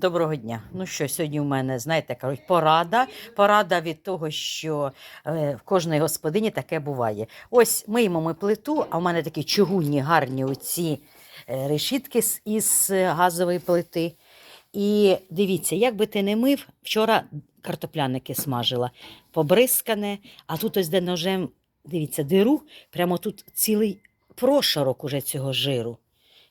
Доброго дня. Ну що, сьогодні у мене, знаєте, кажуть, порада. Порада від того, що е, в кожної господині таке буває. Ось миємо ми плиту, а в мене такі чугунні гарні оці е, решітки із е, газової плити. І дивіться, як би ти не мив, вчора картопляники смажила, побризкане, а тут ось де ножем, дивіться, диру, прямо тут цілий прошарок уже цього жиру.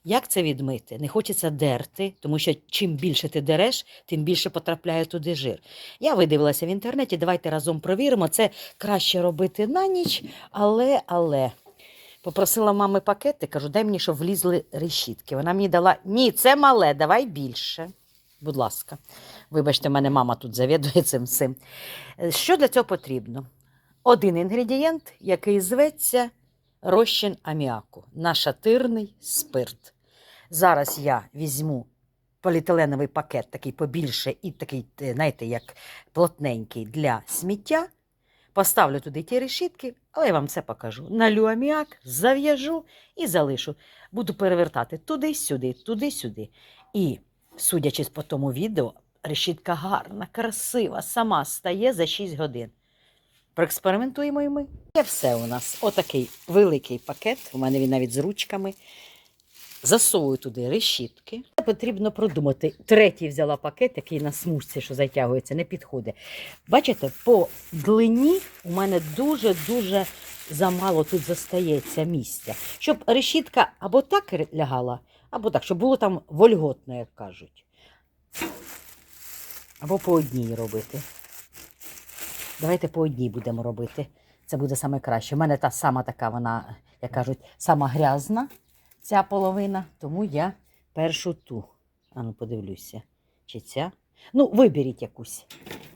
Як це відмити? Не хочеться дерти, тому що чим більше ти дереш, тим більше потрапляє туди жир. Я видивилася в інтернеті, давайте разом провіримо. Це краще робити на ніч, але, але. Попросила мами пакети, кажу, дай мені, щоб влізли решітки. Вона мені дала, ні, це мале, давай більше. Будь ласка, вибачте, мене мама тут завідує цим всім. Е, Що для цього потрібно? Один інгредієнт, який зветься розчин аміаку, нашатирний спирт. Зараз я візьму поліетиленовий пакет, такий побільше і такий, е, знаєте, як плотненький для сміття. Поставлю туди ті решітки, але я вам це покажу. Налю аміак, зав'яжу і залишу. Буду перевертати туди-сюди, туди-сюди. І, судячи по тому відео, решітка гарна, красива, сама стає за 6 годин. Проекспериментуємо і ми. Є все у нас. Отакий великий пакет. У мене він навіть з ручками. Засовую туди решітки. Потрібно продумати. Третій взяла пакет, який на смужці, що затягується, не підходить. Бачите, по длині у мене дуже-дуже замало тут застається місця. Щоб решітка або так лягала, або так, щоб було там вольготно, як кажуть. Або по одній робити. Давайте по одній будемо робити. Це буде саме краще. У мене та сама така, вона, як кажуть, сама грязна, ця половина, тому я першу ту. Ану, подивлюся. Чи ця? Ну, виберіть якусь.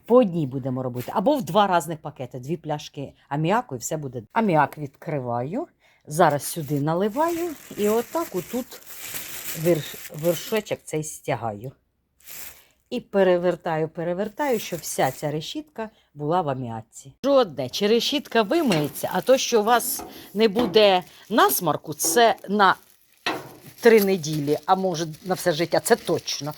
По одній будемо робити. Або в два різних пакети, дві пляшки аміаку, і все буде. Аміак відкриваю. Зараз сюди наливаю і отак отут верш, вершочок цей стягаю. І перевертаю, перевертаю, щоб вся ця решітка була в аміаці. Жодне, чи решітка вимиється, а то, що у вас не буде насморку, це на три неділі, а може на все життя, це точно.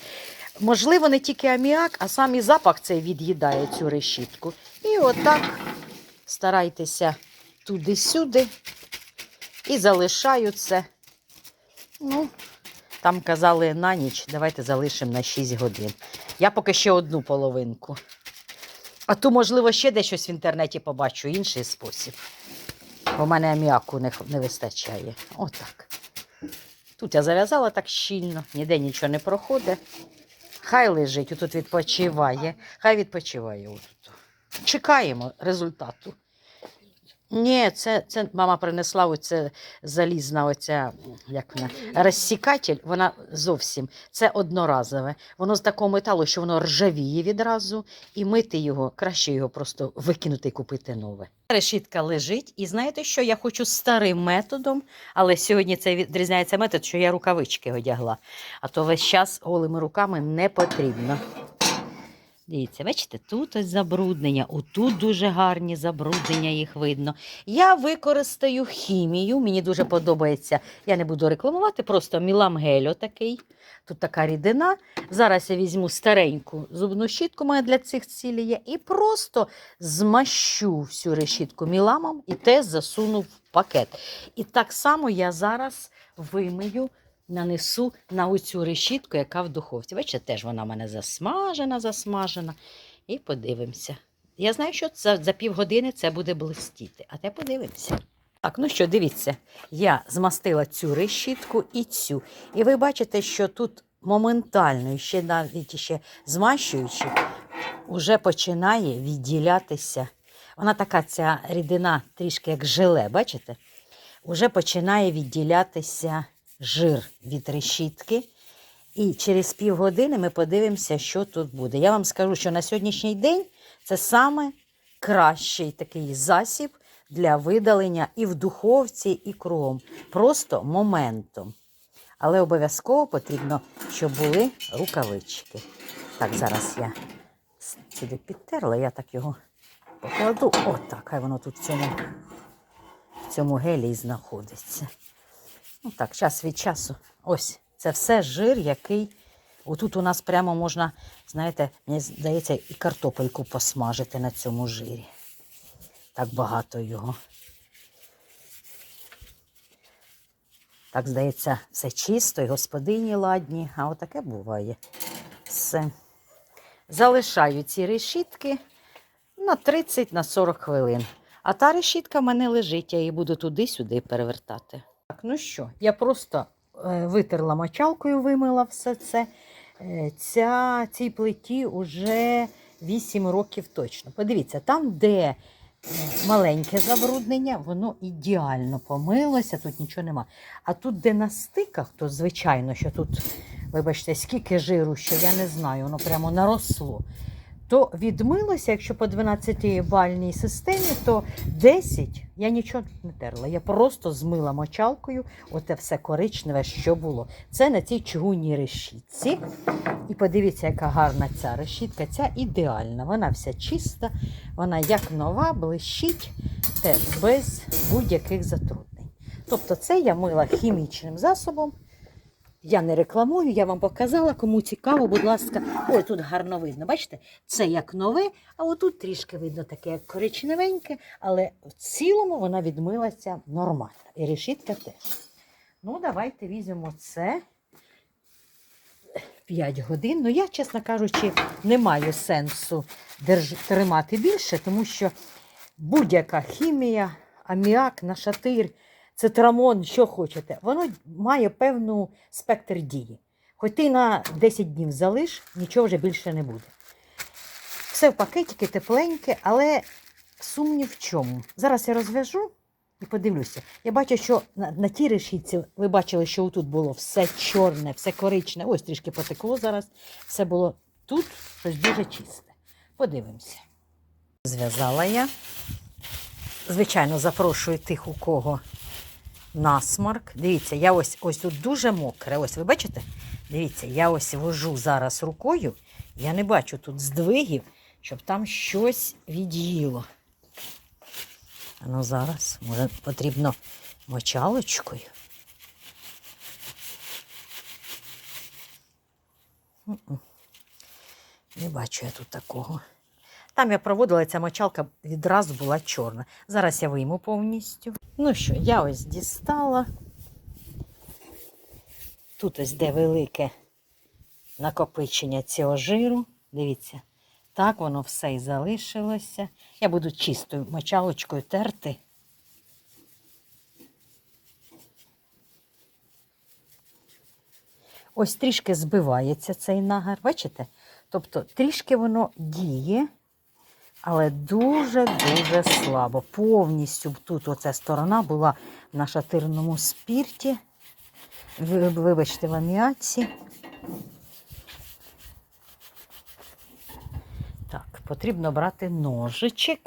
Можливо, не тільки аміак, а сам і запах цей від'їдає цю решітку. І отак старайтеся туди-сюди і залишаю це. Ну, там казали на ніч, давайте залишимо на 6 годин. Я поки ще одну половинку. А то, можливо, ще десь щось в інтернеті побачу, інший спосіб. Бо в мене аміаку не, не вистачає. Отак. Тут я зав'язала так щільно, ніде нічого не проходить. Хай лежить, тут відпочиває. Хай відпочиває отут. Чекаємо результату. Ні, це, це мама принесла оце залізна, оця, як вона, розсікатель, вона зовсім це одноразове. Воно з такого металу, що воно ржавіє відразу, і мити його, краще його просто викинути і купити нове. Решітка лежить, і знаєте що? Я хочу старим методом, але сьогодні це відрізняється метод, що я рукавички одягла. А то весь час голими руками не потрібно. Дивіться, бачите, тут ось забруднення, отут дуже гарні забруднення, їх видно. Я використаю хімію, мені дуже подобається. Я не буду рекламувати, просто міламгель отакий. Тут така рідина. Зараз я візьму стареньку зубну щітку, мене для цих цілей є, і просто змащу всю решітку міламом і те засуну в пакет. І так само я зараз вимию нанесу на оцю решітку, яка в духовці. Бачите, теж вона в мене засмажена, засмажена. І подивимося. Я знаю, що за, за півгодини це буде блистіти, а те подивимося. Так, ну що, дивіться, я змастила цю решітку і цю. І ви бачите, що тут моментально, ще навіть ще змащуючи, вже починає відділятися. Вона така ця рідина трішки як желе, бачите? Уже починає відділятися жир від решітки. І через півгодини ми подивимося, що тут буде. Я вам скажу, що на сьогоднішній день це саме кращий такий засіб для видалення і в духовці, і кругом. Просто моментом. Але обов'язково потрібно, щоб були рукавички. Так, зараз я сюди підтерла, я так його покладу. Отак, хай воно тут в цьому, в цьому гелі знаходиться. Ну так, час від часу. Ось це все жир, який Отут у нас прямо можна, знаєте, мені здається, і картопельку посмажити на цьому жирі. Так багато його. Так, здається, все чисто, і господині ладні, а отаке буває. Все. Залишаю ці решітки на 30 на 40 хвилин. А та решітка в мене лежить, я її буду туди-сюди перевертати. Так, ну що, я просто е, витерла мочалкою, вимила все це. Е, ця, цій плиті вже 8 років точно. Подивіться, там, де е, маленьке забруднення, воно ідеально помилося, тут нічого нема. А тут, де на стиках, то звичайно, що тут, вибачте, скільки жиру, що я не знаю, воно прямо наросло. То відмилося, якщо по 12-бальній системі, то 10 я нічого не терла. Я просто змила мочалкою оте все коричневе, що було. Це на цій чугунній решітці. І подивіться, яка гарна ця решітка. Ця ідеальна. Вона вся чиста, вона як нова, блищить, теж без будь-яких затруднень. Тобто, це я мила хімічним засобом. Я не рекламую, я вам показала. Кому цікаво, будь ласка. Ой, тут гарно видно. Бачите, це як нове, а отут трішки видно таке коричневеньке, але в цілому вона відмилася нормально. І решітка теж. Ну, давайте візьмемо це 5 годин. Ну, я, чесно кажучи, не маю сенсу держ... тримати більше, тому що будь-яка хімія, аміак, нашатир, цитрамон, що хочете, воно має певну спектр дії. Хоч ти на 10 днів залиш, нічого вже більше не буде. Все в пакетики тепленьке, але сумнів в чому. Зараз я розв'яжу і подивлюся. Я бачу, що на, на тій решітці ви бачили, що тут було все чорне, все коричне. Ось трішки потекло зараз. Все було тут щось дуже чисте. Подивимося. Зв'язала я. Звичайно, запрошую тих, у кого насмарк. Дивіться, я ось ось тут дуже мокре. Ось ви бачите? Дивіться, я ось вожу зараз рукою. Я не бачу тут здвигів, щоб там щось від'їло. Ну зараз, може, потрібно мочалочкою. Не бачу я тут такого. Там я проводила ця мочалка відразу була чорна. Зараз я вийму повністю. Ну що, я ось дістала. Тут ось де велике накопичення цього жиру. Дивіться, так воно все і залишилося. Я буду чистою мочалочкою терти. Ось трішки збивається цей нагар, бачите? Тобто трішки воно діє, але дуже-дуже слабо. Повністю тут оця сторона була на шатирному спірті. Вибачте, в аміаці. Так, потрібно брати ножичок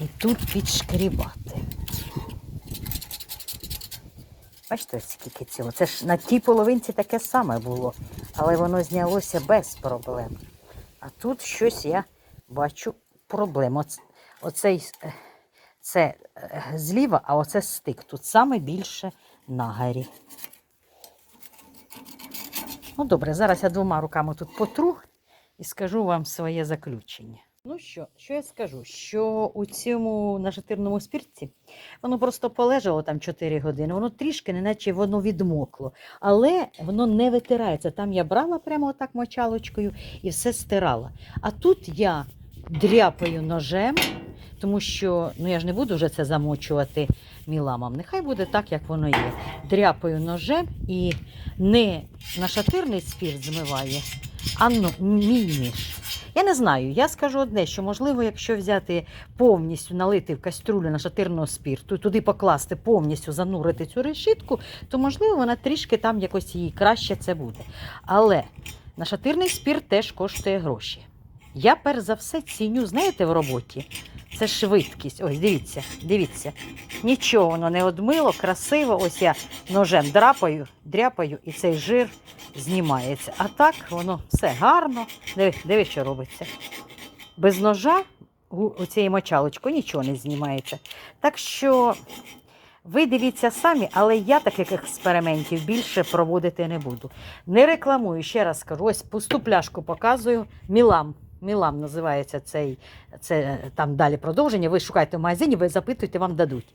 і тут підшкрібати. Бачите, скільки цього. Це ж на тій половинці таке саме було, але воно знялося без проблем. А тут щось я бачу проблему. Оце, Оцей е, це е, зліва, а оце стик. Тут саме більше нагарі. Ну, добре, зараз я двома руками тут потру і скажу вам своє заключення. Ну що, що я скажу? Що у цьому нашатирному спірці воно просто полежало там 4 години, воно трішки, неначе воно відмокло, але воно не витирається. Там я брала прямо отак мочалочкою і все стирала. А тут я дряпаю ножем, тому що ну я ж не буду вже це замочувати міламом. Нехай буде так, як воно є. Дряпаю ножем і не нашатирний спірт змиває, а ну, мій ніж. Я не знаю, я скажу одне, що можливо, якщо взяти повністю налити в каструлю нашатирного спірту і туди покласти, повністю занурити цю решітку, то можливо вона трішки там якось їй краще це буде. Але нашатирний спірт теж коштує гроші. Я перш за все ціню, знаєте, в роботі. Це швидкість. Ось, дивіться, дивіться. Нічого воно не одмило, красиво. Ось я ножем драпаю, дряпаю, і цей жир знімається. А так воно все гарно. Диви, диви, що робиться. Без ножа у- оцією мочалочкою нічого не знімається. Так що Ви дивіться самі, але я таких експериментів більше проводити не буду. Не рекламую, ще раз скажу, ось пусту пляшку показую. Мілам. Мілам називається цей, це е, там далі продовження. Ви шукайте в магазині, ви запитуєте, вам дадуть.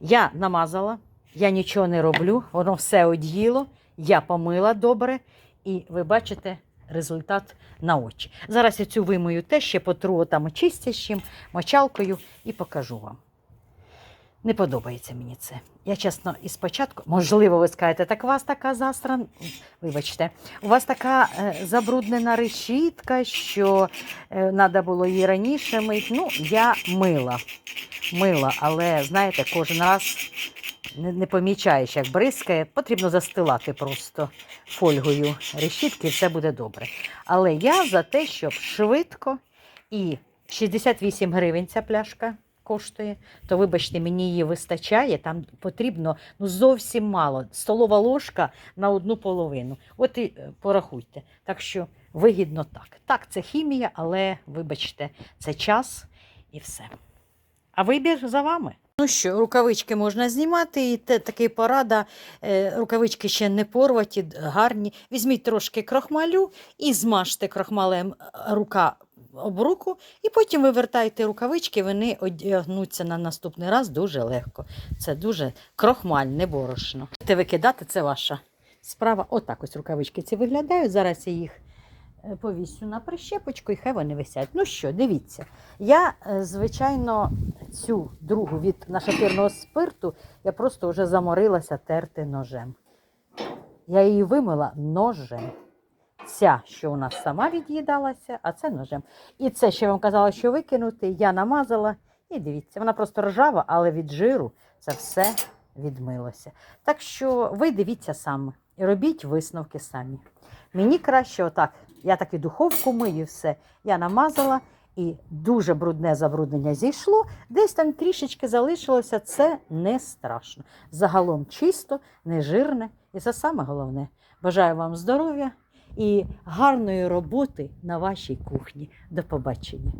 Я намазала, я нічого не роблю, воно все од'їло, я помила добре, і ви бачите результат на очі. Зараз я цю вимою теж ще потру там чистящим, мочалкою і покажу вам. Не подобається мені це. Я чесно, і спочатку, можливо, ви скажете, так у вас така застран. Вибачте, у вас така е, забруднена решітка, що треба було її раніше мити. Ну, я мила. Мила, але знаєте, кожен раз не, не помічаєш, як бризкає. Потрібно застилати просто фольгою решітки, і все буде добре. Але я за те, щоб швидко і 68 гривень ця пляшка коштує, то вибачте, мені її вистачає. Там потрібно ну, зовсім мало. Столова ложка на одну половину. От і е, порахуйте. Так що вигідно так. Так, це хімія, але вибачте, це час і все. А вибір за вами. Ну що, рукавички можна знімати, і те, такий порада. Е, рукавички ще не порваті, гарні. Візьміть трошки крохмалю і змажте крохмалем е, рука об руку, і потім вивертайте рукавички, вони одягнуться на наступний раз дуже легко. Це дуже крохмаль, не борошно. Те викидати це ваша справа. Отак ось рукавички ці виглядають. Зараз я їх е, повісю на прищепочку і хай вони висять. Ну що, дивіться. Я, е, звичайно, цю другу від нашатирного спирту я просто вже заморилася терти ножем. Я її вимила ножем. Ця, що у нас сама від'їдалася, а це ножем. І це, що я вам казала, що викинути, я намазала. І дивіться, вона просто ржава, але від жиру це все відмилося. Так що ви дивіться самі і робіть висновки самі. Мені краще отак. Я так і духовку мию, все. Я намазала і дуже брудне забруднення зійшло. Десь там трішечки залишилося, це не страшно. Загалом чисто, нежирне. І це саме головне. Бажаю вам здоров'я і гарної роботи на вашій кухні. До побачення.